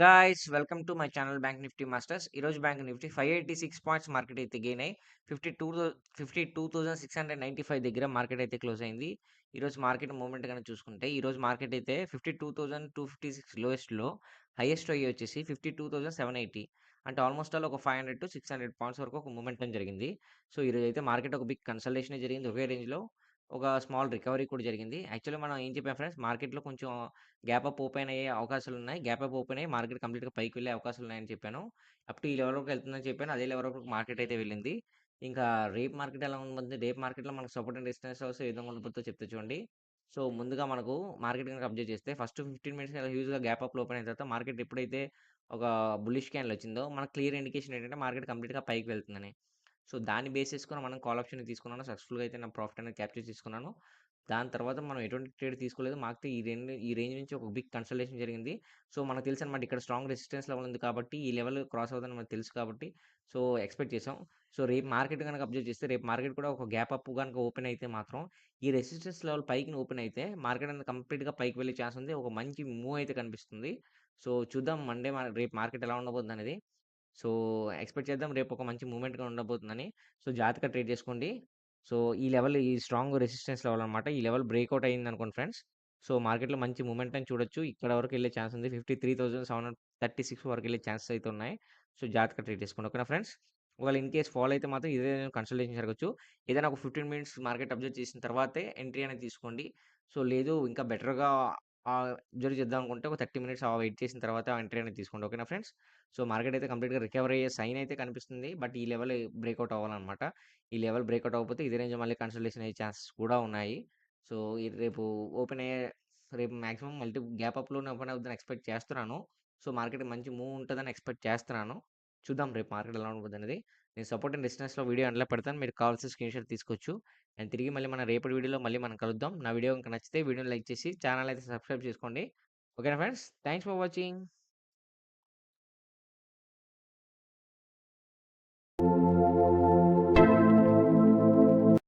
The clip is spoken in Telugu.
Guys welcome to my channel bank Nifty masters ఈరోజు bank Nifty five eighty six points market అయితే గెయిన్ అయ్యి fifty two fifty two thousand six hundred ninety five దగ్గర మార్కెట్ అయితే క్లోజ్ అయింది. ఈరోజు మార్కెట్ మూవ్మెంట్ కనుక చూసుకుంటే ఈరోజు మార్కెట్ అయితే fifty two thousand two fifty six లోయెస్ట్లో highest అయ్యి వచ్చేసి fifty two thousand seven eighty అంటే ఆల్మోస్ట్ ఆల్ ఒక five hundred to six hundred points వరకు ఒక మూమెంట్ జరిగింది. సో ఈరోజు అయితే మార్కెట్ ఒక బిగ్ కన్సల్టేషన్ జరిగింది. ఒకే రేంజ్లో ఒక స్మాల్ రికవరీ కూడా జరిగింది. యాక్చువల్లీ మనం ఏం చెప్పాం ఫ్రెండ్స్ మార్కెట్లో కొంచెం గ్యాప్ అప్ ఓపెన్ అయ్యే అవకాశాలు ఉన్నాయి. గ్యాప్ అప్ ఓపెన్ అయ్యి మార్కెట్ కంప్లీట్గా పైకి వెళ్ళే అవకాశాలు ఉన్నాయని చెప్పాను. అప్పుడు ఈ లెవెల్ వరకు వెళ్తుందని చెప్పాను. అదే లెవెల్ వరకు మార్కెట్ అయితే వెళ్ళింది. ఇంకా రేప్ మార్కెట్ ఎలా ఉంటుంది రేప్ మార్కెట్లో మనకు సపోర్ట్ అండ్ డిస్టెన్స్ వస్తే ఏ విధంగా ఉంటుందో చెప్తే చూడండి. సో ముందుగా మనకు మార్కెట్ కనుక అబ్జర్వ్ చేస్తే ఫస్ట్ ఫిఫ్టీన్ మినిట్స్ అలా హ్యూజ్గా గ్యాప్ అప్ ఓపెన్ అయిన తర్వాత మార్కెట్ ఎప్పుడైతే ఒక బుల్లిష్ క్యాండిల్ వచ్చిందో మనకు క్లియర్ ఇండికేషన్ ఏంటంటే మార్కెట్ కంప్లీట్గా పైకి వెళ్తుందని. సో దాన్ని బేస్ చేసుకొని మనం కాల్ ఆప్షన్ తీసుకున్నాను. సక్సెస్ఫుల్గా అయితే నా ప్రాఫిట్ అనేది క్యాప్చర్ తీసుకున్నాను దాని తర్వాత మనం ఎటువంటి ట్రేడ్ తీసుకోలేదు. మాకు ఈ రేంజ్ ఈ రేంజ్ నుంచి ఒక బిగ్ కన్సల్టేషన్ జరిగింది. సో మనకు తెలుసు అనమాట ఇక్కడ స్ట్రాంగ్ రెసిస్టెన్స్ లెవెల్ ఉంది కాబట్టి ఈ లెవెల్ క్రాస్ అవుతుందని మనకు తెలుసు కాబట్టి సో ఎక్స్పెక్ట్ చేసాం సో రేపు మార్కెట్ కనుక అబ్జర్వ్ చేస్తే రేపు మార్కెట్ కూడా ఒక గ్యాప్ అప్ కనుక ఓపెన్ అయితే మాత్రం ఈ రెసిస్టెన్స్ లెవెల్ పైకి ఓపెన్ అయితే మార్కెట్ అనేది కంప్లీట్గా పైకి వెళ్ళే ఛాన్స్ ఉంది. ఒక మంచి మూవ్ అయితే కనిపిస్తుంది. సో చూద్దాం మండే రేపు మార్కెట్ ఎలా ఉండబోతుంది అనేది. సో ఎక్స్పెక్ట్ చేద్దాం రేపు ఒక మంచి మూమెంట్గా ఉండబోతుందని. సో జాగ్రత్తగా ట్రేడ్ చేసుకోండి. సో ఈ లెవెల్ ఈ స్ట్రాంగ్ రెసిస్టెన్స్ లెవెల్ అనమాట ఈ లెవెల్ బ్రేక్అవుట్ అయింది అనుకోండి ఫ్రెండ్స్. సో మార్కెట్లో మంచి మూమెంట్ అని చూడొచ్చు. ఇక్కడ వరకు వెళ్ళే ఛాన్స్ ఉంది. Fifty three thousand seven hundred thirty six వరకు వెళ్ళే ఛాన్సెస్ అయితే ఉన్నాయి. సో జాగ్రత్తగా ట్రేడ్ చేసుకోండి. ఓకేనా ఫ్రెండ్స్? ఒకవేళ ఇన్ కేస్ ఫాలో అయితే మాత్రం ఇదే కన్సల్టేషన్ జరగచ్చు. ఏదైనా ఒక ఫిఫ్టీన్ మినిట్స్ మార్కెట్ అబ్జర్వ్ చేసిన తర్వాతే ఎంట్రీ అనేది తీసుకోండి. సో లేదు ఇంకా బెటర్గా అబ్జర్వ్ చేద్దాం అనుకుంటే ఒక థర్టీ మినిట్స్ వెయిట్ చేసిన తర్వాత ఎంట్రీ అనేది తీసుకోండి. ఓకేనా ఫ్రెండ్స్? సో మార్కెట్ అయితే కంప్లీట్గా రికవర్ అయ్యే సైన్ అయితే కనిపిస్తుంది. బట్ ఈ లెవెల్ బ్రేక్అవుట్ అవ్వాలన్నమాట. ఈ లెవెల్ బ్రేక్అవుట్ అవ్వకపోతే ఇదే రేంజ్ మళ్ళీ కన్సల్టేషన్ అయ్యే ఛాన్సెస్ కూడా ఉన్నాయి. సో రేపు ఓపెన్ అయ్యే రేపు మాక్సిమం మల్టీ గ్యాప్ అప్లోనే ఓపెన్ అవుతుందని ఎక్స్పెక్ట్ చేస్తున్నాను. సో మార్కెట్ మంచి మూవ్ ఉంటుందని ఎక్స్పెక్ట్ చేస్తున్నాను. చూద్దాం రేపు మార్కెట్ ఎలా ఉంటుంది అనేది. నేను సపోర్ట్ అండ్ డిస్టెన్స్లో వీడియో అందులో పెడతాను. మీరు కావాల్సిన స్క్రీన్ షాట్ తీసుకోవచ్చు. అండ్ తిరిగి మళ్ళీ మన రేపటి వీడియోలో మళ్ళీ మనం కలుద్దాం. నా వీడియో ఇంకా నచ్చితే వీడియోని లైక్ చేసి ఛానల్ అయితే సబ్స్క్రైబ్ చేసుకోండి. ఓకేనా ఫ్రెండ్స్? Thanks for watching.